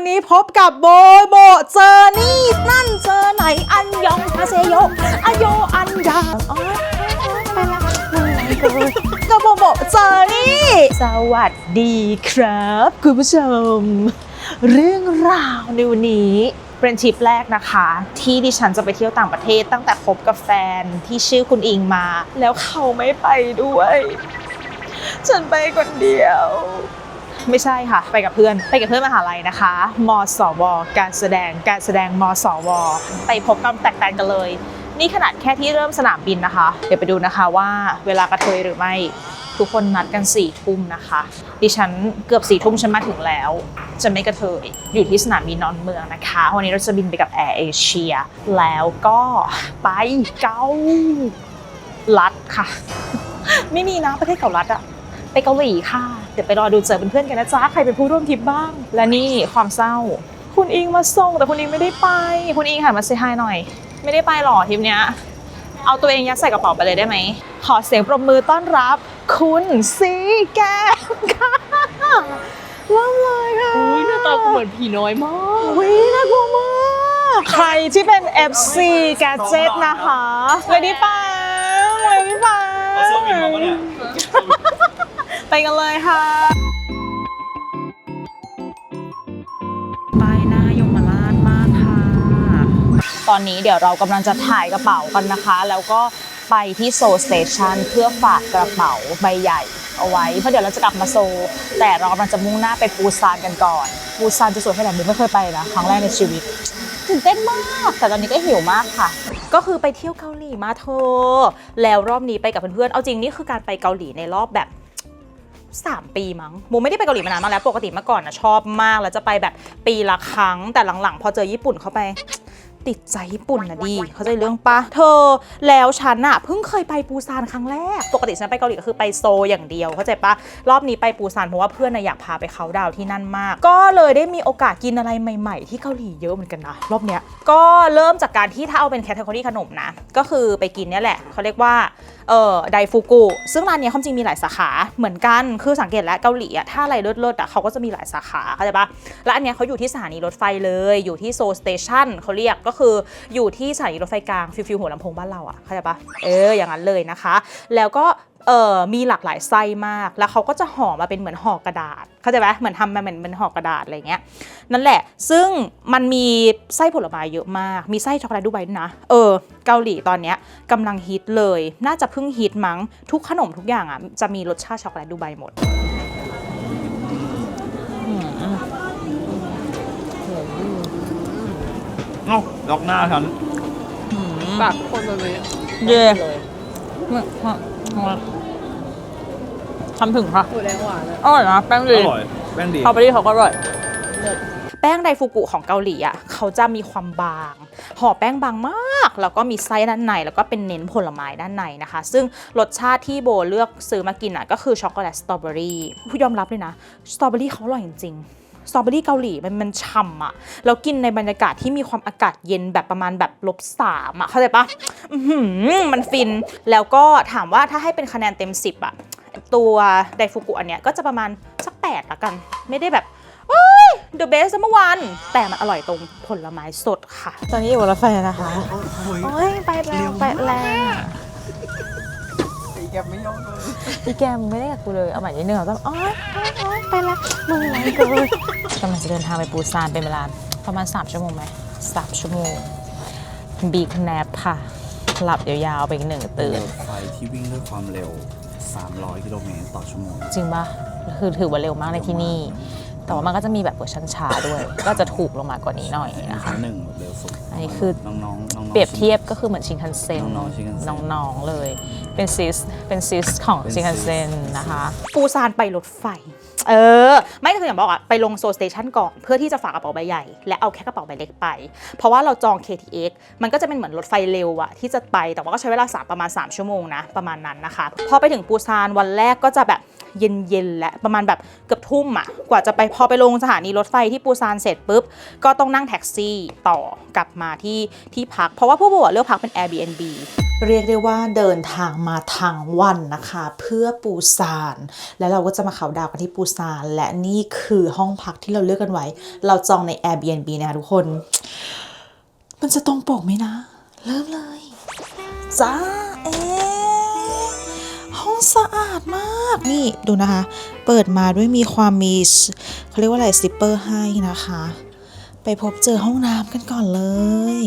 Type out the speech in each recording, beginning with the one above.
วันนี้พบกับโบโบเจอนี่นั่นเจอไหนอันยองฮาเซโยอโยอันยาอ๋อไปละกับโบโบเจอนี่สวัสดีครับ คุณผู้ชม เรื่องราวในวันนี้เป็นทริปแรกนะคะ ที่ดิฉันจะไปเที่ยวต่างประเทศตั้งแต่คบกับแฟนที่ชื่อคุณอิงมา แล้วเขาไม่ไปด้วย ฉันไปคนเดียว ไม่ใช่ค่ะ ไปกับเพื่อน ไปกับเพื่อนมหาลัยนะคะ มสว การแสดง การแสดงมสว ไปพบกันแตกต่างกันเลย นี่ขนาดแค่ที่เริ่มสนามบินนะคะ เดี๋ยวไปดูนะคะว่าเวลากระเทยหรือไม่ ทุกคนนัดกัน4ี่ทุ่มนะคะ ดิฉันเกือบ4ี่ทุ่มฉันมาถึงแล้ว จะไม่กระเทย อยู่ที่สนามบินนอนเมืองนะคะ วันนี้เราจะบินไปกับแอร์เอเชีย แล้วก็ไปเกาลัดค่ะ ไม่มีนะประเทศเกาลัดอะไปเกาหลีค่ะ ดี๋ยวไปรอดูเจอเป็นเพื่อนกันนะจ๊ะใครเป็นผู้ร่วมทริปบ้าง และนี่ความเศร้า คุณอิงมาส่งแต่คุณอิงไม่ได้ไป คุณอิงหันมาเซฮายหน่อย ไม่ได้ไปหรอทริปเนี้ยเอาตัวเองยัดใส่กระเป๋าไปเลยได้ไหม ขอเสียงปรบมือต้อนรับ คุณซีแกมค่ะเริ่มเลยค่ะอุ้ยหน้าตาเหมือนผีน้อยมากอุ้ยน่ากลัวมาก ใครที่เป็น FC Gadget นะคะเลยดิปังเลยดิปังเอา เสื้อวินมาปะเนี่ยไปกันเลยค่ะป้ายหน้ายมราชมากค่ะ ตอนนี้เดี๋ยวเรากำลังจะถ่ายกระเป๋ากันนะคะ แล้วก็ไปที่โซลสเตชันเพื่อฝากกระเป๋าใบใหญ่เอาไว้ เพราะเดี๋ยวเราจะกลับมาโซลแต่เรากำลังจะมุ่งหน้าไปปูซานกันก่อน ปูซานจะสวยแค่ไหนมุกไม่เคยไปนะ ครั้งแรกในชีวิตตื่นเต้นมาก แต่ตอนนี้ก็หิวมากค่ะ ก็คือไปเที่ยวเกาหลีมาเธอ แล้วรอบนี้ไปกับเพื่อนๆ เอาจริงนี่คือการไปเกาหลีในรอบแบบ 3 ปีมั้งโมไม่ได้ไปเกาหลีมานานมากแล้วปกติเมื่อก่อนนะชอบมากแล้วจะไปแบบปีละครั้งแต่หลังๆ พอเจอญี่ปุ่นเข้าไป ติดใจญี่ปุ่นนะดี เขาใจเรื่องปะเธอแล้วฉันอะเพิ่งเคยไปปูซานครั้งแรก ปกติฉันไปเกาหลีก็คือไปโซอย่างเดียว เข้าใจปะรอบนี้ไปปูซานเพราะว่าเพื่อนนะอยากพาไปเขาดาวที่นั่นมาก ก็เลยได้มีโอกาสกินอะไรใหม่ ๆ ที่เกาหลีเยอะเหมือนกันนะรอบเนี้ยก็เริ่มจากการที่ถ้าเอาเป็นแคตตาล็อขนมนะก็คือไปกินเนี่ยแหละเขาเรียกว่าเอ่อไดฟูกุซึ่งร้านนี้ความจริงมีหลายสาขาเหมือนกันคือสังเกตแล้วเกาหลีอะถ้าอะไรเลิศๆอะเขาก็จะมีหลายสาขาเข้าใจปะและอันเนี้ยเขาอยู่ที่สถานีรถไฟเลย อยู่ที่โซสเตชันเขาเรียกก็คืออยู่ที่สถานีรถไฟกลางฟิลฟิลหัวลำโพงบ้านเราอะเข้าใจปะเอออย่างนั้นเลยนะคะ แล้วก็เออมีหลากหลายไส้มาก แล้วเขาก็จะห่อมาเป็นเหมือนห่อกระดาษ เข้าใจไหมเหมือนทำมาเหมือนเป็นห่อกระดาษอะไรเงี้ย นั่นแหละ ซึ่งมันมีไส้ผลไม้เยอะมาก มีไส้ช็อกโกแลตดูไบด้วยนะ เออ เกาหลีตอนเนี้ยกำลังฮิตเลย น่าจะเพิ่งฮิตมั้ง ทุกขนมทุกอย่างอะจะมีรสชาติช็อกโกแลตดูไบหมด เอ้าล็อกหน้าฉันปากคนแบบนี้เย่ทำถึงค่ะหมูแดงหวานอะอร่อยนะแป้งอดีร่อยแป้งดีเขาไปที่เขาก็อร่อยแป้งไดฟูกุของเกาหลีอะเขาจะมีความบาง ห่อแป้งบางมาก แล้วก็มีไส้ด้านใน แล้วก็เป็นเน้นผลไม้ด้านในนะคะ ซึ่งรสชาติที่โบเลือกซื้อมากินอะก็คือช็อกโกแลตสตรอเบอรี่ผู้ยอมรับเลยนะ สตรอเบอรี่เขาอร่อยจริงๆ สตรอเบอรี่เกาหลีมันมันฉ่ำอะแล้วกินในบรรยากาศที่มีความอากาศเย็นแบบประมาณแบบลบสามอะเข้าใจปะอื้อหือมันฟินแล้วก็ถามว่าถ้าให้เป็นคะแนนเต็ม 10อะตัวไดฟูกุอันเนี้ยก็จะประมาณสักแปดละกัน ไม่ได้แบบเอ้ย the best เมื่อวานแต่มันอร่อยตรงผลไม้สดค่ะ ตอนนี้อยู่บนรถไฟนะคะ โอ้ยไปแล้วไปแล้วอี แกไม่ยอมเลยอีแกมไม่ได้กับกูเลย เอาใหม่นิดนึงเหรอต้องโอ้ยโอ๊ยโอ๊ยไปแล้วมึงอะไรกูกำลังจะเดินทางไปปูซานเป็นเวลาประมาณ 3 ชั่วโมงไหมสามชั่วโมงบีคแนปค่ะ หลับยาวๆไปอีกหนึ่งตื่น ไฟที่วิ่งด้วยความเร็ว 300 กิโลเมตรต่อชั่วโมง จริงปะคือถือว่าเร็วมากในที่นี่ แต่ว่ามันก็จะมีแบบเวอร์ชันช้าด้วย ก็จะถูกลงมากว่านี้หน่อยนะคะหนึ่งเร็วสุดอันนี้คือน้องๆน้องๆเปรียบเทียบก็คือเหมือนชิงคันเซ็นน้องๆชินคันเซ็นน้องๆเลย เป็นซิสเป็นซิสของเป็นชิงคันซิสเซ็นนะคะปูซานไปรถไฟ เออ ไม่ก็คืออย่างบอกอะไปลงโซลสเตชันก่อน เพื่อที่จะฝากกระเป๋าใบใหญ่ และเอาแค่กระเป๋าใบเล็กไป เพราะว่าเราจอง KTX มันก็จะเป็นเหมือนรถไฟเร็วอะที่จะไป แต่ว่าก็ใช้เวลาสามประมาณ 3 ชั่วโมงนะ ประมาณนั้นนะคะ พอไปถึงปูซานวันแรกก็จะแบบเย็นๆและประมาณแบบเกือบทุ่มอะกว่าจะไปพอไปลงสถานีรถไฟที่ปูซานเสร็จปุ๊บ ก็ต้องนั่งแท็กซี่ต่อกลับมาที่ที่พัก เพราะว่าพวกโบอะเลือกพักเป็น Airbnb เรียกได้ว่าเดินทางมาทางวันนะคะ เพื่อปูซาน แล้วเราก็จะมาเขาดาวกันที่ปูซซาน และนี่คือห้องพักที่เราเลือกกันไว้ เราจองใน Airbnb นะคะทุกคน มันจะตรงปกไหมนะ เริ่มเลยจ้าเอห้องสะอาดมาก นี่ดูนะคะ เปิดมาด้วยมีความมีเขาเรียกว่าอะไรสลิปเปอร์ให้นะคะ ไปพบเจอห้องน้ำกันก่อนเลย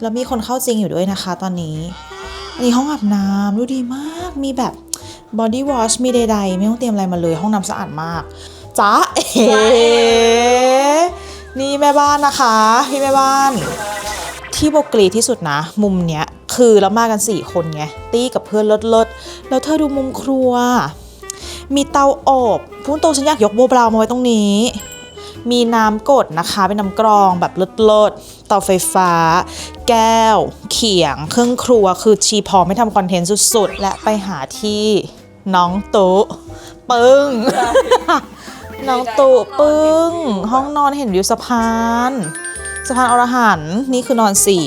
แล้วมีคนเข้าจริงอยู่ด้วยนะคะ ตอนนี้อันนี้ห้องอาบน้ำดูดีมากมีแบบ บอดี้วอชมีใดๆ ไม่ต้องเตรียมอะไรมาเลยห้องน้ำสะอาดมากจ้าเอ๋นี่แม่บ้านนะคะ พี่แม่บ้าน ที่โบกรีที่สุดนะ มุมเนี้ยคือเรามากัน 4 คนไงตี้กับเพื่อนลิศๆแล้วเธอดูมุมครัว มีเตาอบพูดตรงฉันอยากยกโบบราวมาไว้ตรงนี้ มีน้ำกดนะคะเป็นน้ำกรองแบบลิศๆเตาไฟฟ้า แก้ว เขียง เครื่องครัวคือชีพอไม่ทำคอนเทนต์สุดๆ และไปหาที่ น้องตุ๊ปึ้ง น้องตุ๊ปึ้ง ห้องนอนเห็นวิวสะพานสะพานอรหันต์นี่คือนอนสี่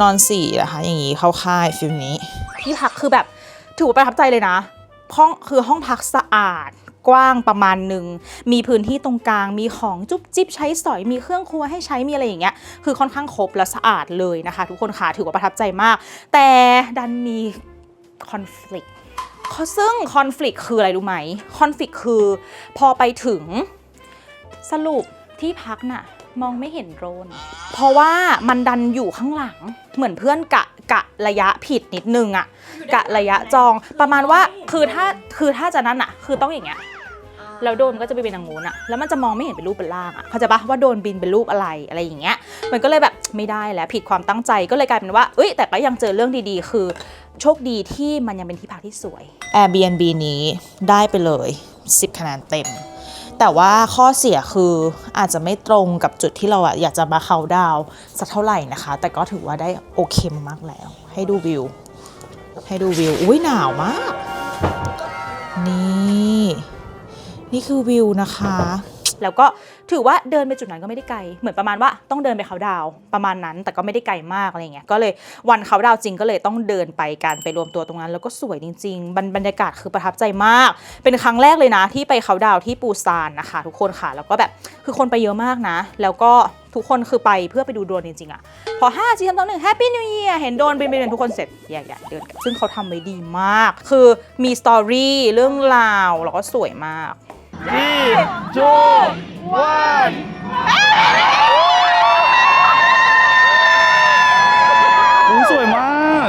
นอนสี่นะคะอย่างนี้เข้าค่ายฟิลนี้ที่พักคือแบบถือว่าประทับใจเลยนะห้องคือห้องพักสะอาดกว้างประมาณหนึ่ง มีพื้นที่ตรงกลาง มีของจุ๊บจิ๊บใช้สอย มีเครื่องครัวให้ใช้ มีอะไรอย่างเงี้ย คือค่อนข้างครบและสะอาดเลยนะคะ ทุกคนค่ะ ถือว่าประทับใจมาก แต่ดันมีคอน FLICT ซึ่งคอน FLICT คืออะไรรู้ไหมคอน FLICT คือพอไปถึงสรุปที่พักน่ะมองไม่เห็นโดรน เพราะว่ามันดันอยู่ข้างหลังเหมือนเพื่อนกะกะระยะผิดนิดนึงอะกะระยะจองประมาณว่าคือถ้าคือถ้าจะนั้นอะคือต้องอย่างเงี้ยแล้วโดรนก็จะไปเป็นทางโน้นอะแล้วมันจะมองไม่เห็นเป็นรูปเป็นร่างอะเข้าใจปะว่าโดรนบินเป็นรูปอะไรอะไรอย่างเงี้ย มันก็เลยแบบไม่ได้แล้วผิดความตั้งใจก็เลยกลายเป็นว่า เอ้ยแต่ก็ยังเจอเรื่องดีๆ คือ โชคดีที่มันยังเป็นที่พักที่สวย Airbnb นี้ได้ไปเลย 10 คะแนนเต็ม แต่ว่าข้อเสียคืออาจจะไม่ตรงกับจุดที่เราอะอยากจะมาเขาน์ดาวน์สักเท่าไหร่นะคะ แต่ก็ถือว่าได้โอเคมากแล้ว ให้ดูวิว ให้ดูวิว อุ้ยหนาวมาก นี่ นี่คือวิวนะคะ แล้วก็ ถือว่าเดินไปจุดนั้นก็ไม่ได้ไกล เหมือนประมาณว่าต้องเดินไปเขาดาวประมาณนั้น แต่ก็ไม่ได้ไกลมากอะไรเงี้ย ก็เลยวันเขาดาวจริงก็เลยต้องเดินไปกันไปรวมตัวตรงนั้น แล้วก็สวยจริงๆบรรบรรยากาศคือประทับใจมาก เป็นครั้งแรกเลยนะที่ไปเขาดาวที่ปูซานนะคะ ทุกคนค่ะ แล้วก็แบบคือคนไปเยอะมากนะ แล้วก็ทุกคนคือไปเพื่อไปดูโดนจริงๆอะพอ5 4 3 2 1 Happy New Year เห็นโดนบินไปเดินทุกคนเสร็จแยกๆเดินซึ่งเขาทำไว้ดีมาก คือมีสตอรี่เรื่องราวแล้วก็สวยมาก อุ้ยสวยมาก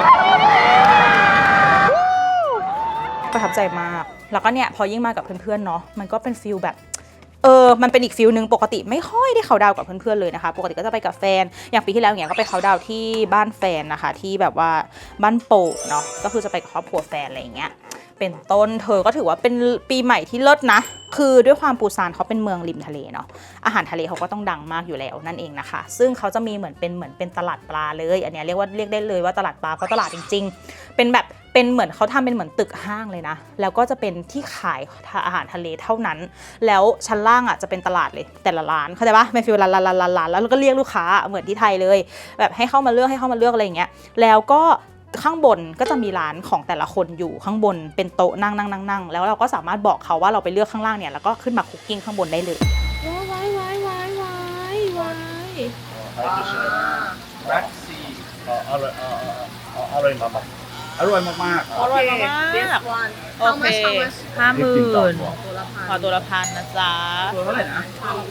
ประทับใจมาก แล้วก็เนี่ยพอยิ่งมากับเพื่อนๆเนาะ มันก็เป็นฟิลแบบ เออ มันเป็นอีกฟิลหนึ่งปกติไม่ค่อยได้เขาดาวกับเพื่อนๆเลยนะคะ ปกติก็จะไปกับแฟน อย่างปีที่แล้วอย่างเงี้ยก็ไปเขาดาวที่บ้านแฟนนะคะ ที่แบบว่าบ้านโป่งเนาะ ก็คือจะไปกับครอบครัวแฟนอะไรอย่างเงี้ย เป็นต้น เธอก็ถือว่าเป็นปีใหม่ที่เลิศนะ คือด้วยความปูซานเขาเป็นเมืองริมทะเลเนาะ อาหารทะเลเขาก็ต้องดังมากอยู่แล้วนั่นเองนะคะ ซึ่งเขาจะมีเหมือนเป็นเหมือนเป็นตลาดปลาเลย อันนี้เรียกว่าเรียกได้เลยว่าตลาดปลาเพราะตลาดจริง ๆ เป็นแบบเป็นเหมือนเขาทำเป็นเหมือนตึกห้างเลยนะ แล้วก็จะเป็นที่ขายอาหารทะเลเท่านั้น แล้วชั้นล่างอะจะเป็นตลาดเลยแต่ละร้าน เข้าใจปะเป็นฟิลร้านร้านร้านร้านร้านแล้วก็เรียกลูกค้าเหมือนที่ไทยเลย แบบให้เข้ามาเลือกให้เข้ามาเลือกอะไรอย่างเงี้ย แล้วก็ ข้างบนก็จะมีร้านของแต่ละคนอยู่ข้างบนเป็นโต๊ะนั่งนั่งนั่งนั่งแล้วเราก็สามารถบอกเขาว่าเราไปเลือกข้างล่างเนี่ยแล้วก็ขึ้นมาคุกกิ้งข้างบนได้เลยว้ายว้ายว้ายว้ายว้ายว้ายอร่อยอร่อยมากอร่อยมากอร่อยมาก this one โอเคห้าหมื่นขอตัวละพันนะจ๊ะตัวเท่าไหร่นะ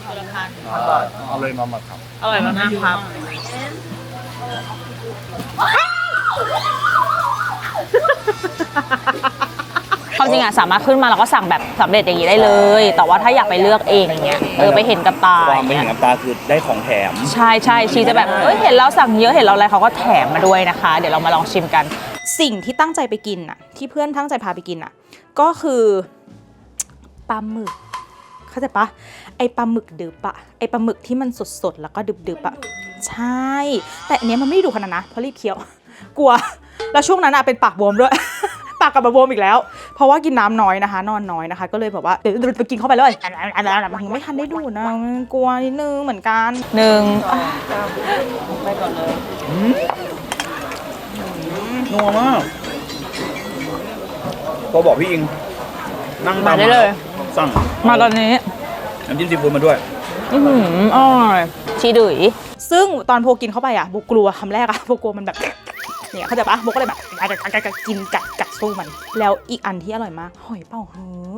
ตัวละพันอร่อยมากครับอร่อยมากครับ ความจริงอะสามารถขึ้นมาแล้วก็สั่งแบบสำเร็จอย่างนี้ได้เลย แต่ว่าถ้าอยากไปเลือกเองอย่างเงี้ยเออไปเห็นกับตาควาอมย่างเป็นเงี้อยย่างน้ำตาคือได้ของแถม ใช่ใช่ชีจะแบบเอ้ยเห็นเราสั่งเยอะเห็นเราอะไรเขาก็แถมมาด้วยนะคะ เดี๋ยวเรามาลองชิมกัน สิ่งที่ตั้งใจไปกินน่ะ ที่เพื่อนตั้งใจพาไปกินน่ะ ก็คือปลาหมึก เข้าใจปะไอปลาหมึกดึบอะไอปลาหมึกที่มันสดๆแล้วก็ดึบๆอะใช่ แต่อันเนี้ยมันไม่ได้ดูขนาดนะเพราะรีบเคี้ยว กลัว แล้วช่วงนั้นอะเป็นปากบวมด้วย ปากกลับมาบวมอีกแล้ว เพราะว่ากินน้ำน้อยนะคะ นอนน้อยนะคะ ก็เลยแบบว่าเดี๋ยวไปกินเข้าไปเลยมันไม่ทันได้ดูดนะกลัวนิดนึงเหมือนกันหนึ่งไปก่อนเลยนัวมากก็บอกพี่อิง นั่งมาได้เลย สั่ง มาตอนนี้น้ำจิ้มซีฟู้ดมาด้วย อื้อร่อยชีดุยซึ่งตอนโพกินเข้าไปอะโบกลัวคำแรกอะโบกลัวมันแบบ เนี่ยเข้าใจปะโบก็เลยแบบกินกัดกัดสู้มัน แล้วอีกอันที่อร่อยมากหอยเป่าฮื้อ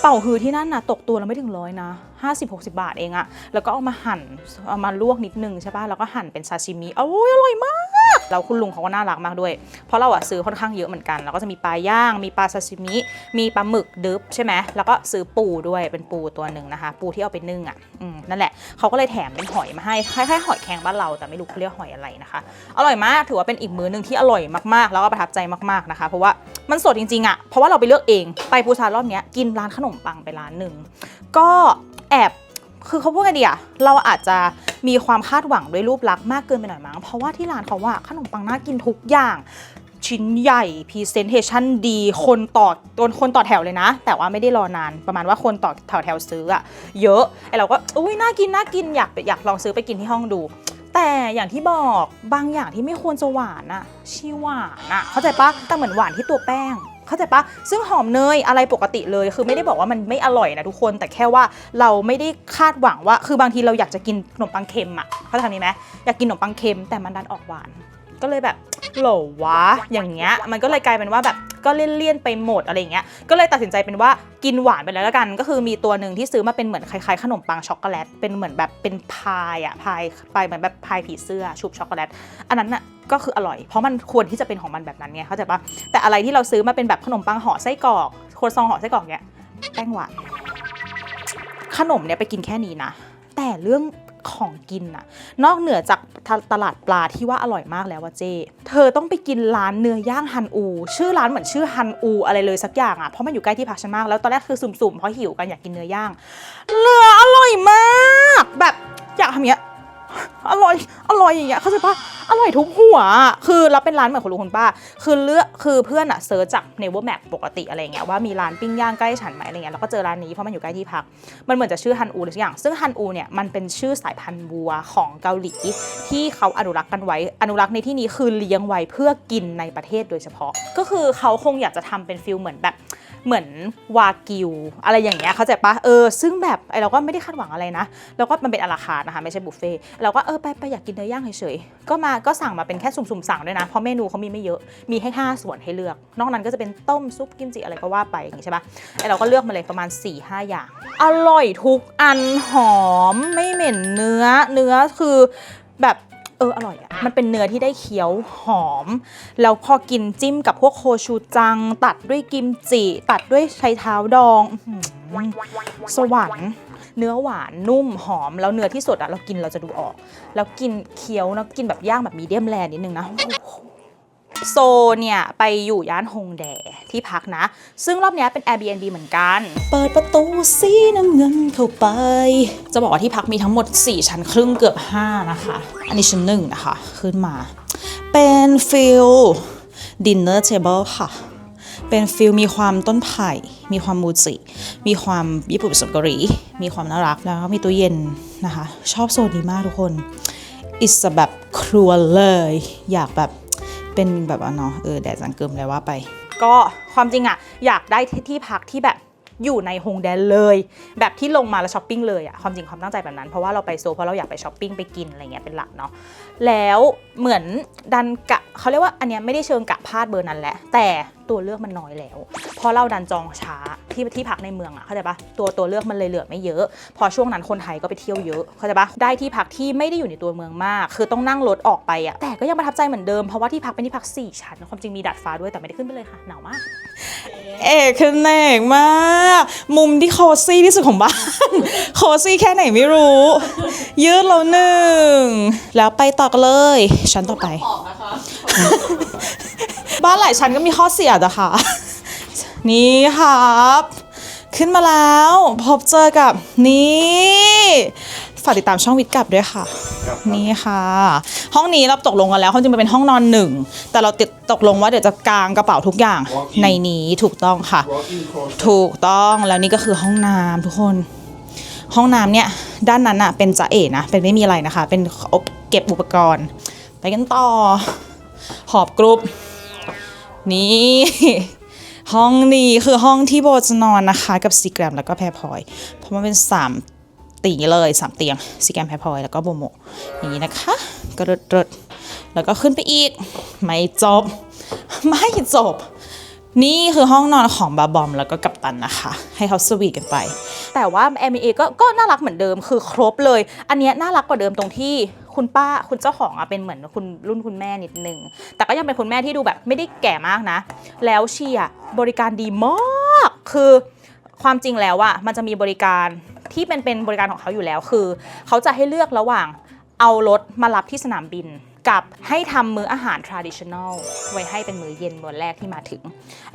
เป่าฮื้อที่นั่นน่ะตกตัวละไม่ถึงร้อยนะ50 60 บาทเองอะแล้วก็เอามาหั่นเอามาลวกนิดนึงใช่ปะแล้วก็หั่นเป็นซาชิมิโอ้ยอร่อยมากแล้วคุณลุงเขาก็น่ารักมากด้วย เพราะเราอะซื้อค่อนข้างเยอะเหมือนกันแล้วก็จะมีปลาย่าง มีปลาซาชิมิ มีปลาหมึกดึบใช่ไหมแล้วก็ซื้อปูด้วยเป็นปูตัวหนึ่งนะคะ ปูที่เอาไปนึ่งอะอืมนั่นแหละเขาก็เลยแถมเป็นหอยมาให้คล้ายๆหอยแครงบ้านเราแต่ไม่รู้เขาเรียกหอยอะไรนะคะ อร่อยมากถือว่าเป็นอีกมื้อหนึ่งที่อร่อยมากๆ แล้วก็ประทับใจมากๆนะคะ เพราะว่ามันสดจริงๆอะเพราะว่าเราไปเลือกเองไปปูซารอบนี้กินร้านขนมปังไปร้านหนึ่งก็ แอบคือเขาพูดไงดีอะเราอาจจะมีความคาดหวังด้วยรูปลักษณ์มากเกินไปหน่อยมั้ง เพราะว่าที่ร้านเขาว่าขนมปังน่ากินทุกอย่าง ชิ้นใหญ่พรีเซนเทชันดี คนต่อโดนคนต่อแถวเลยนะ แต่ว่าไม่ได้รอนาน ประมาณว่าคนต่อแถวแถวซื้ออะเยอะ ไอเราก็อุ้ยน่ากินน่ากินอยากอยากลองซื้อไปกินที่ห้องดู แต่อย่างที่บอกบางอย่างที่ไม่ควรจะหวานอะชีหวานอะเข้าใจปะแต่เหมือนหวานที่ตัวแป้ง เข้าใจปะซึ่งหอมเนยอะไรปกติเลย คือไม่ได้บอกว่ามันไม่อร่อยนะทุกคน แต่แค่ว่าเราไม่ได้คาดหวังว่า คือบางทีเราอยากจะกินขนมปังเค็มอะเข้าใจคำนี้ไหมอยากกินขนมปังเค็มแต่มันดันออกหวาน ก็เลยแบบโหลวะอย่างเงี้ยมันก็เลยกลายเป็นว่าแบบก็เลี่ยนๆไปหมดอะไรเงี้ยก็เลยตัดสินใจเป็นว่ากินหวานไปเลยแล้วกัน ก็คือมีตัวหนึ่งที่ซื้อมาเป็นเหมือนคล้ายๆขนมปังช็อกโกแลตเป็นเหมือนแบบเป็นพายอะพายพายเหมือนแบบพายผีเสื้อชุบช็อกโกแลตอันนั้นน่ะ ก็คืออร่อย เพราะมันควรที่จะเป็นของมันแบบนั้นไงเข้าใจปะแต่อะไรที่เราซื้อมาเป็นแบบขนมปังห่อไส้กรอกโครัวซองห่อไส้กรอกเนี้ยแป้งหวานขนมเนี่ยไปกินแค่นี้นะ แต่เรื่องของกินน่ะนอกเหนือจากตตลาดปลาที่ว่าอร่อยมากแล้วว่าเจ เธอต้องไปกินร้านเนื้อย่างฮันอู ชื่อร้านเหมือนชื่อฮันอูอะไรเลยสักอย่างอะเพราะมันอยู่ใกล้ที่พักฉันมากแล้วตอนแรกคือสุ่มๆเพราะหิวกันอยากกินเนื้อย่างเนื้ออร่อยมาก แบบอยากทำเงี้ย อร่อยอร่อยอย่างเงี้ยเข้าใจปะอร่อยทุกหัว คือเราเป็นร้านเหมือนคุณลุงคุณป้า คือเลือกคือเพื่อนอะเซิร์ชจากเนเวอร์แมปปกติอะไรเงี้ยว่ามีร้านปิ้งย่างใกล้ฉันไหมอะไรเงี้ยแล้วก็เจอร้านนี้เพราะมันอยู่ใกล้ที่พัก มันเหมือนจะชื่อฮันอูหรือสักอย่าง ซึ่งฮันอูเนี่ยมันเป็นชื่อสายพันธุ์วัวของเกาหลี ที่เขาอนุรักษ์กันไว้ อนุรักษ์ในที่นี้คือเลี้ยงไว้เพื่อกินในประเทศโดยเฉพาะ ก็คือเขาคงอยากจะทำเป็นฟิลเหมือนแบบ เหมือนวากิว อะไรอย่างเงี้ยเข้าใจปะเออซึ่งแบบไอเราก็ไม่ได้คาดหวังอะไรนะแล้วก็มันเป็นอาราคาร์นะคะไม่ใช่บุฟเฟ่เราก็เออไปไปอยากกินเนื้อย่างเฉยๆก็มาก็สั่งมาเป็นแค่สุ่มๆสั่งด้วยนะเพราะเมนูเขามีไม่เยอะมีให้5ส่วนให้เลือก นอกนั้นก็จะเป็นต้มซุปกิมจิอะไรก็ว่าไปอย่างงี้ใช่ปะไอเราก็เลือกมาเลยประมาณ4-5หอย่างอร่อยทุกอันหอมไม่เหม็นเนื้อเนื้อคือแบบ เอออร่อยอะมันเป็นเนื้อที่ได้เคี้ยวหอม แล้วพอกินจิ้มกับพวกโคชูจัง ตัดด้วยกิมจิ ตัดด้วยไชเท้าดองอสวรรค์เนื้อหวานนุ่มหอม แล้วเนื้อที่สดอะเรากินเราจะดูออก แล้วกินเคี้ยวแล้วกินแบบย่างแบบมีเดียมแรนิดนึงนะโอ้โห โซเนี่ยไปอยู่ย่านฮงแดที่พักนะ ซึ่งรอบเนี้ยเป็น Airbnb เหมือนกัน เปิดประตูสีน้ำเงินเข้าไป จะบอกว่าที่พักมีทั้งหมด 4 ชั้นครึ่งเกือบ 5 นะคะ อันนี้ชั้นหนึ่งนะคะ ขึ้นมา เป็นฟิลดินเนอร์เทเบิลค่ะ เป็นฟิลมีความต้นไผ่ มีความมูจิ มีความญี่ปุ่นผสมเกาหลี มีความน่ารักแล้วก็มีตู้เย็นนะคะ ชอบโซนนี้มากทุกคน อิสแบบครัวเลย อยากแบบ เป็นแบบว่าเนาะเออแดดจังเกิมเลยว่าไป ก็ความจริงอะอยากได้ที่พักที่แบบอยู่ในโฮงแดนเลย แบบที่ลงมาแล้วช้อปปิ้งเลยอะความจริงความตั้งใจแบบนั้น เพราะว่าเราไปโซเพราะเราอยากไปช้อปปิ้งไปกินอะไรเงี้ยเป็นหลักเนาะแล้วเหมือนดันกะเขาเรียกว่าอันเนี้ยไม่ได้เชิงกะพลาดเบอร์นั้นแหละแต่ตัวเลือกมันน้อยแล้วเพราะเราดันจองช้าที่ที่พักในเมืองอะเข้าใจปะตัวตัวเลือกมันเลยเหลือไม่เยอะ พอช่วงนั้นคนไทยก็ไปเที่ยวเยอะเข้าใจปะได้ที่พักที่ไม่ได้อยู่ในตัวเมืองมาก คือต้องนั่งรถออกไปอะแต่ก็ยังประทับใจเหมือนเดิมเพราะว่าที่พักเป็นที่พักสี่ชั้นความจริงมีดาดฟ้าด้วยแต่ไม่ได้ขึ้นไปเลยค่ะหนาวมากเอกคือเอกมาก มุมที่โคซี่ที่สุดของบ้าน โคซี่แค่ไหนไม่รู้ ยืดแล้วหนึ่ง แล้วไปต่อกันเลย ชั้นต่อไป บ้านหลายชั้นก็มีข้อเสียนะคะ นี่ครับ ขึ้นมาแล้วพบเจอกับนี่ฝากติดตามช่องวิทย์กลับด้วยค่ะ นี่ค่ะ ห้องนี้เราตกลงกันแล้วความจริงมันเป็นห้องนอนหนึ่งแต่เราติดตกลงว่าเดี๋ยวจะกางกระเป๋าทุกอย่างในนี้ถูกต้องค่ะ ถูกต้องแล้วนี่ก็คือห้องน้ำทุกคน ห้องน้ำเนี่ยด้านนั้นอะเป็นจะเอ๋นะเป็นไม่มีอะไรนะคะ เป็นเก็บอุปกรณ์ ไปกันต่อหอบกรุ๊ป นี่ ห้องนี้คือห้องที่โบจะนอนนะคะ กับซีแกรมแล้วก็แพรพลอย เพราะมันเป็นสามตีเลยสามเตียงซีแกรมแพรพลอยแล้วก็โบโมอย่างนี้นะคะ ก็เริดๆแล้วก็ขึ้นไปอีก ไม่จบ ไม่จบ นี่คือห้องนอนของบาบอมแล้วก็กัปตันนะคะ ให้เขาสวีทกันไป แต่ว่า m อ a ก็ก็น่ารักเหมือนเดิมคือครบเลย อันเนี้ยน่ารักกว่าเดิมตรงที่คุณป้าคุณเจ้าของอะเป็นเหมือนคุณรุ่นคุณแม่นิดนึง แต่ก็ยังเป็นคุณแม่ที่ดูแบบไม่ได้แก่มากนะ แล้วเชียร์บริการดีมาก คือความจริงแล้วอะมันจะมีบริการที่เป็นเป็นบริการของเขาอยู่แล้วคือ เขาจะให้เลือกระหว่างเอารถมารับที่สนามบินกับให้ทำมื้ออาหาร traditional ไว้ให้เป็นมื้อเย็นวันแรกที่มาถึง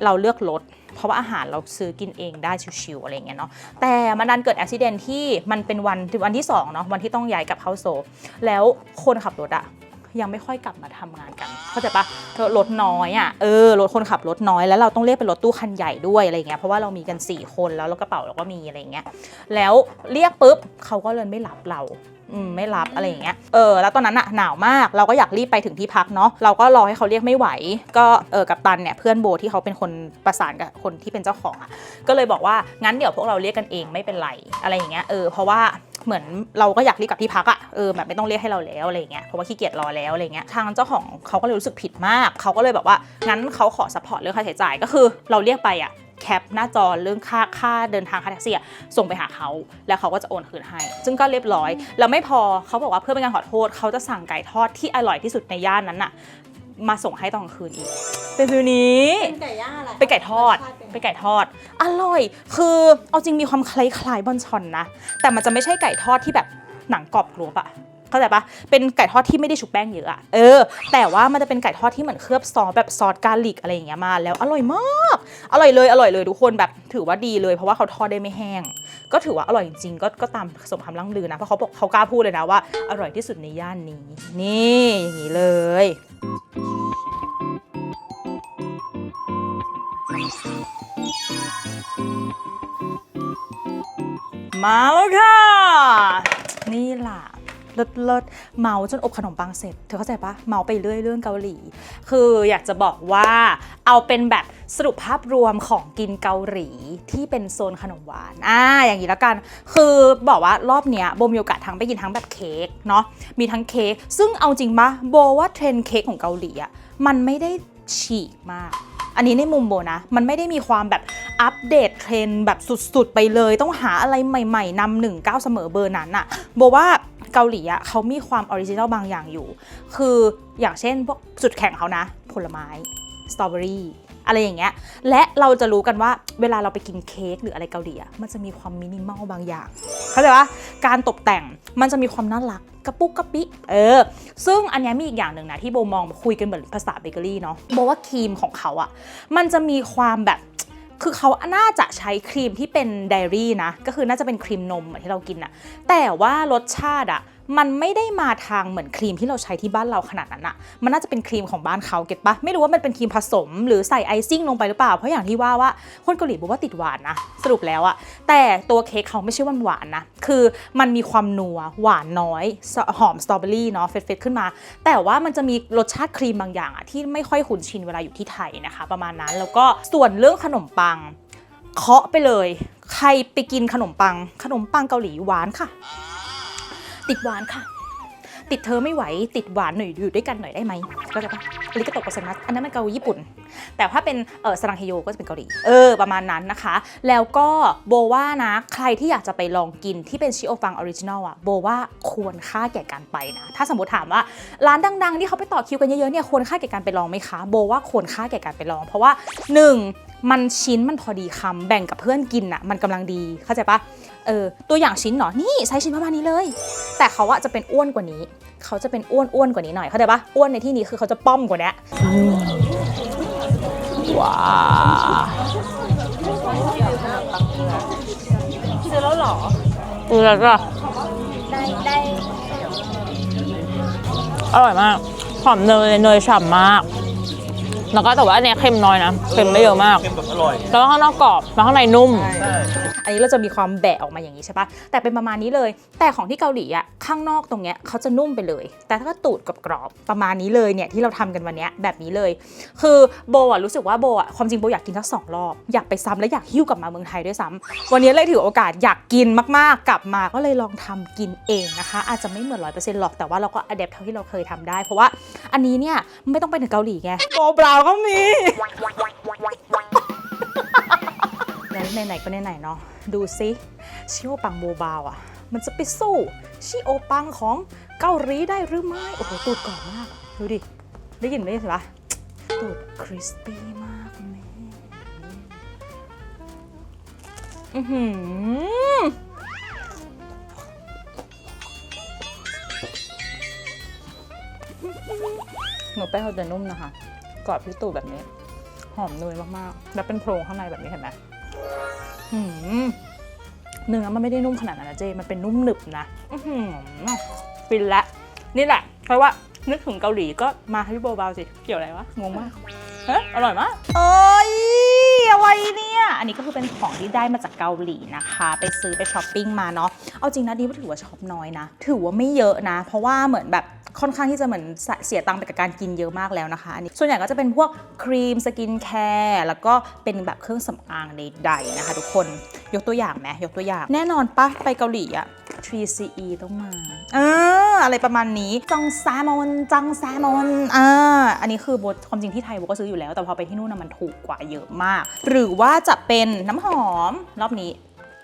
เราเลือกรถ เพราะว่าอาหารเราซื้อกินเองได้ชิวๆอะไรอย่างเงี้ยเนาะแต่มันดันเกิดอุบิเหตุที่มันเป็นวันวันที่สองเนาะวันที่ต้องย้ายกับเขาโซ แล้วคนขับรถอะยังไม่ค่อยกลับมาทำงานกัน เข้าใจปะรถน้อยอะเออ รถคนขับรถน้อย แล้วเราต้องเรียกเป็นรถตู้คันใหญ่ด้วยอะไรเงี้ย เพราะว่าเรามีกัน 4 คนแล้วแล้วกระเป๋าเราก็มีอะไรเงี้ย แล้วเรียกปุ๊บเขาก็เลยไม่รับเรา ไม่รับอะไรอย่างเงี้ยเออแล้วตอนนั้นอะหนาวมากเราก็อยากรีบไปถึงที่พักเนาะเราก็รอให้เขาเรียกไม่ไหว ก็เออกับตันเนี่ยเพื่อนโบที่เขาเป็นคนประสานกับคนที่เป็นเจ้าของอะก็เลยบอกว่างั้นเดี๋ยวพวกเราเรียกกันเองไม่เป็นไรอะไรอย่างเงี้ยเออเพราะว่าเหมือนเราก็อยากรีบกลับที่พักอะเออแบบไม่ต้องเรียกให้เราแล้วอะไรอย่างเงี้ยเพราะว่าขี้เกียจรอแล้วอะไรเงี้ยทางเจ้าของเขาก็เลยรู้สึกผิดมาก เขาก็เลยแบบว่างั้นเขาขอซัพพอร์ตเรื่องค่าใช้จ่ายก็คือ เราเรียกไปอะ แคปหน้าจอเรื่องค่าค่าเดินทางค่าแท็กซี่อะส่งไปหาเขาแล้วเขาก็จะโอนคืนให้ ซึ่งก็เรียบร้อย แล้วไม่พอเขาบอกว่าเพื่อเป็นการขอโทษเขาจะสั่งไก่ทอดที่อร่อยที่สุดในย่านนั้นน่ะมาส่งให้ตอนกลางคืนอีก เป็นฟิลนี้เป็นไก่ย่างอะไรเป็นไก่ทอดรสชาติเป็นไงเป็นไก่ทอด อร่อย คือเอาจริงมีความคล้ายๆบอนชอนนะ แต่มันจะไม่ใช่ไก่ทอดที่แบบหนังกรอบกรอบอะ เข้าใจปะเป็นไก่ทอดที่ไม่ได้ชุบแป้งเยอะอะเออ แต่ว่ามันจะเป็นไก่ทอดที่เหมือนเคลือบซอสแบบซอสกาลิกอะไรอย่างเงี้ยมาแล้วอร่อยมาก อร่อยเลยอร่อยเลยทุกคนแบบถือว่าดีเลย เพราะว่าเขาทอดได้ไม่แห้ง ก็ถือว่าอร่อยจริงๆก็ก็ตามสมคำล่ำลือนะเพราะเขาบอกเขากล้าพูดเลยนะว่าอร่อยที่สุดในย่านนี้ นี่อย่างนี้เลยมาแล้วค่ะ นี่ล่ะ เลิศเมาจนอบขนมปังเสร็จ เธอเข้าใจปะเมาไปเรื่อยเรื่องเกาหลี คืออยากจะบอกว่าเอาเป็นแบบสรุปภาพรวมของกินเกาหลีที่เป็นโซนขนมหวานอ่าอย่างนี้แล้วกัน คือบอกว่ารอบเนี้ยโบมีโอกาสทั้งไปกินทั้งแบบเค้กเนาะมีทั้งเค้กซึ่งเอาจริงปะโบว่าเทรนเค้กของเกาหลีอะมันไม่ได้ฉีกมากอันนี้ในมุมโบนะ มันไม่ได้มีความแบบอัปเดตเทรนแบบสุดๆ ไปเลย ต้องหาอะไรใหม่ๆนำหนึ่งก้าวเสมอเบอร์นั้นอะโบว่า เกาหลีอะเขามีความออริจินัลบางอย่างอยู่ คืออย่างเช่นพวกจุดแข่งเขานะ ผลไม้สตรอเบอรี่อะไรอย่างเงี้ย และเราจะรู้กันว่าเวลาเราไปกินเค้กหรืออะไรเกาหลีอะมันจะมีความมินิมอลบางอย่าง เข้าใจปะการตกแต่งมันจะมีความน่ารักกระปุกกระปิ เออ ซึ่งอันนี้มีอีกอย่างหนึ่งนะที่โบมองคุยกันเหมือนภาษาเบเกอรี่เนาะโบว่าครีมของเขาอะมันจะมีความแบบ คือเขาน่าจะใช้ครีมที่เป็นไดรี่นะ ก็คือน่าจะเป็นครีมนมเหมือนที่เรากินอะแต่ว่ารสชาติอะ มันไม่ได้มาทางเหมือนครีมที่เราใช้ที่บ้านเราขนาดนั้นอะมันน่าจะเป็นครีมของบ้านเขาเก็ตปะไม่รู้ว่ามันเป็นครีมผสม หรือใส่ไอซิ่งลงไปหรือเปล่า เพราะอย่างที่ว่าว่าคนเกาหลีบอกว่าติดหวานนะ สรุปแล้วอะแต่ตัวเค้กเขาไม่ใช่ว่าหวานนะ คือมันมีความนัวหวานน้อย หอมสตรอเบอรี่เนาะเฟดๆขึ้นมา แต่ว่ามันจะมีรสชาติครีมบางอย่างอะที่ไม่ค่อยคุ้นชินเวลาอยู่ที่ไทยนะคะ ประมาณนั้นแล้วก็ส่วนเรื่องขนมปังเคาะไปเลย ใครไปกินขนมปัง ขนมปังเกาหลีหวานค่ะ ติดหวานค่ะ ติดเธอไม่ไหว ติดหวานหน่อยอยู่ด้วยกันหน่อยได้ไหมก็จะปะลิกาโตะโกเซมัสอันนั้นมันเกาหลีญี่ปุ่น แต่ถ้าเป็นเออสรังเฮโยก็จะเป็นเกาหลี เออ ประมาณนั้นนะคะ แล้วก็โบว่านะ ใครที่อยากจะไปลองกินที่เป็นชิโอฟังออริจินอลอะโบว่าควรค่าแก่การไปนะ ถ้าสมมติถามว่า ร้านดัง ๆ ที่เขาไปต่อคิวกันเยอะๆเนี่ยควรค่าแก่การไปลองไหมคะ โบว่าควรค่าแก่การไปลอง เพราะว่าหนึ่ง มันชิ้นมันพอดีคำแบ่งกับเพื่อนกินอะมันกำลังดีเข้าใจปะเออตัวอย่างชิ้นเหรอนี่ไซส์ชิ้นประมาณนี้เลย แต่เขาอะจะเป็นอ้วนกว่านี้ เขาจะเป็นอ้วนอ้วนๆกว่านี้หน่อยเข้าใจปะอ้วนในที่นี้คือเขาจะป้อมกว่านี้ว้าซื้อแล้วเหรอดูแล้วก็ได้ได้อร่อยมากหอมเนยเนยฉ่ำมาก แล้วก็แต่ว่าอันเนี้ยเค็มน้อยนะเค็มไม่เยอะมาก เค็มแบบอร่อย แล้วก็ข้างนอกกรอบแล้วข้างในนุ่ม อันนี้เราจะมีความแบะออกมาอย่างนี้ใช่ปะแต่เป็นประมาณนี้เลย แต่ของที่เกาหลีอะข้างนอกตรงเนี้ยเขาจะนุ่มไปเลย แต่ถ้าตูดกับกรอบๆประมาณนี้เลยเนี่ยที่เราทำกันวันเนี้ยแบบนี้เลย คือโบอะรู้สึกว่าโบอะความจริงโบอยากกินทั้งสองรอบ อยากไปซ้ำและอยากหิ้วกลับมาเมืองไทยด้วยซ้ำวันนี้เลยถือโอกาสอยากกินมากๆ กลับมาก็เลยลองทำกินเองนะคะ อาจจะไม่เหมือนร้อยเปอร์เซ็นต์หรอกแต่ว่าเราก็อัดแอปเท่าที่เราเคยทำได้ เพราะว่าอันนี้เนี่ยไม่ต้องไปถึงเกาหลีไงโบเปล่าก็มีไหนๆก็ไหนๆเนาะดูซิชิโอปังโมบาวอะ มันจะไปสู้ชิโอปังของเกาหลีได้หรือไม่ โอ้โหตูดกรอบมาก ดูดิ ได้ยินได้ยินปะตูดคริสปี้มากแม่อือหือหนูแป้งเขาจะนุ่มนะคะ กรอบที่ตูดแบบนี้ หอมเนยมากๆ แล้วเป็นโพรงข้างในแบบนี้เห็นไหมเนื้อมันไม่ได้นุ่มขนาดนั้นนะเจ มันเป็นนุ่มหนึบนะฟินละ นี่แหละ เพราะว่านึกถึงเกาหลีก็มาให้พี่โบบาวสิ เกี่ยวอะไรวะ งงมากเฮ้ยอร่อยมากเอ้ยอะไรเนี่ย อันนี้ก็คือเป็นของที่ได้มาจากเกาหลีนะคะ ไปซื้อไปช้อปปิ้งมาเนาะ เอาจริงนะดีว่าถือว่าช็อปน้อยนะ ถือว่าไม่เยอะนะ เพราะว่าเหมือนแบบ ค่อนข้างที่จะเหมือนเสียตังค์ไปกับการกินเยอะมากแล้วนะคะอันนี้ส่วนใหญ่ก็จะเป็นพวกครีมสกินแคร์แล้วก็เป็นแบบเครื่องสำอางใดๆนะคะ ทุกคนยกตัวอย่างไหมยกตัวอย่าง แน่นอนปะไปเกาหลีอะ 3CE ต้องมาเอ่าอะไรประมาณนี้จังแซมอนจังแซมอนอ่าอันนี้คือบทความจริงที่ไทยโบก็ซื้ออยู่แล้ว แต่พอไปที่นู่นนะมันถูกกว่าเยอะมาก หรือว่าจะเป็นน้ำหอมรอบนี้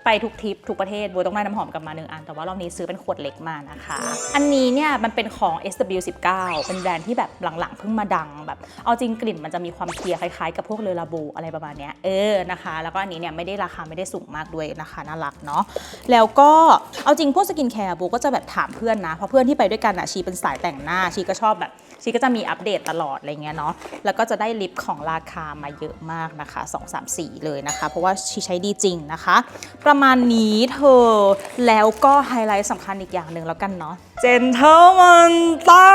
ไปทุกทริปทุกประเทศโบต้องได้น้ำหอมกลับมาหนึ่งอัน แต่ว่ารอบนี้ซื้อเป็นขวดเล็กมานะคะ อันนี้เนี่ยมันเป็นของ SW19 เป็นแบรนด์ที่แบบหลังๆเพิ่งมาดังแบบ เอาจริงกลิ่นมันจะมีความเคลียร์คล้ายๆ กับพวกเลอลาโบอะไรประมาณเนี้ยเออนะคะ แล้วก็อันนี้เนี่ยไม่ได้ราคาไม่ได้สูงมากด้วยนะคะน่ารักเนาะแล้วก็เอาจริงพวกสกินแคร์โบก็จะแบบถามเพื่อนนะเพราะเพื่อนที่ไปด้วยกันอะชีเป็นสายแต่งหน้าชีก็ชอบแบบชีก็จะมีอัปเดตตลอดอะไรเงี้ยเนาะแล้วก็จะได้ลิปของราคามาเยอะมากนะคะ 2 3 4 เลยนะคะ เพราะว่าชีใช้ดีจริงนะคะ ประมาณนี้เธอ แล้วก็ไฮไลท์สำคัญอีกอย่างหนึ่งแล้วกันเนาะ Gentleman ตา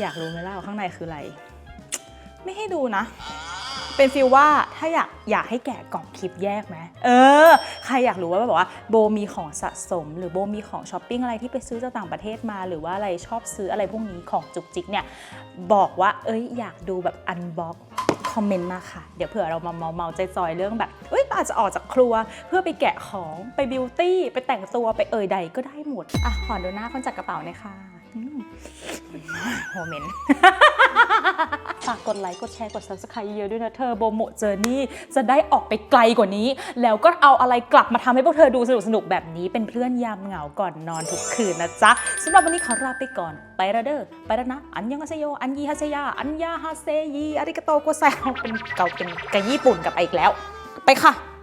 อยากรู้ไหมล่ะว่าข้างในคืออะไร ไม่ให้ดูนะ เป็นฟีลว่าถ้าอยากอยากให้แกะกล่องคลิปแยกไหมเออ ใครอยากรู้ว่าแบบว่าโบมีของสะสม หรือโบมีของช้อปปิ้งอะไรที่ไปซื้อจากต่างประเทศมา หรือว่าอะไรชอบซื้ออะไรพวกนี้ของจุกจิกเนี่ย บอกว่าเอ้ยอยากดูแบบอันบ็อก คอมเมนต์มาค่ะ เดี๋ยวเผื่อเรามาเมาเมาใจอยเรื่องแบบเอ้ยอาจจะออกจากครัวเพื่อไปแกะของไปบิวตี้ไปแต่งตัวไปเอ่ยใดก็ได้หมด อะขอดูหน้าคนจัดกระเป๋าหน่อยค่ะอืมโมเมนต์ ฝากกดไลค์ กดแชร์ กด subscribe เยอะด้วยนะเธอโบโมเจอร์นี่จะได้ออกไปไกลกว่านี้ แล้วก็เอาอะไรกลับมาทำให้พวกเธอดูสนุกๆแบบนี้เป็นเพื่อนยามเหงาก่อนนอนทุกคืนนะจ๊ะสำหรับวันนี้ขอลาไปก่อนไปและเด้อไปแล้วนะ อันยังฮาเซโย อันยีฮาเซยา อันยาฮาเซยีอาริกาโตโกไซเป็นเก่าเป็นกะญี่ปุ่นกับไปอีกแล้ว ไปค่ะ